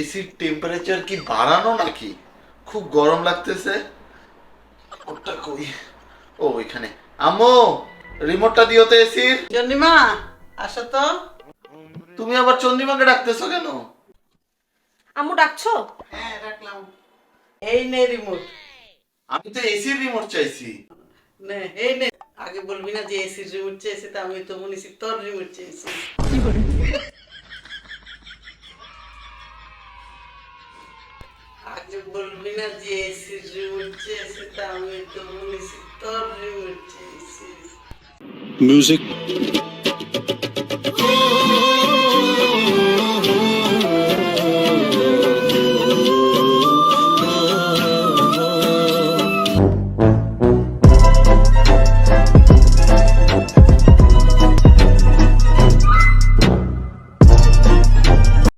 এসির টেম্পারেচার কি বাড়ানো নাকি? খুব গরম লাগতেছে। ওটা কই? ও এখানে। আম্মু রিমোটটা দিও তো এসির আসো তো। তুমি আবার চন্দ্রিমাকে ডাকতেছো কেন? আম্মু ডাকছো? হ্যাঁ রাখলাম এই নে রিমোট। আমি তো এসির রিমোট চাইছি। নে এই নে। আগে বলবি না যে এসির রিমোট চেয়েছি তা আমি তো মনে তোর রিমোট চেয়েছি আগে বলবি না যে এসির রিমোট চেয়েছি তা আমি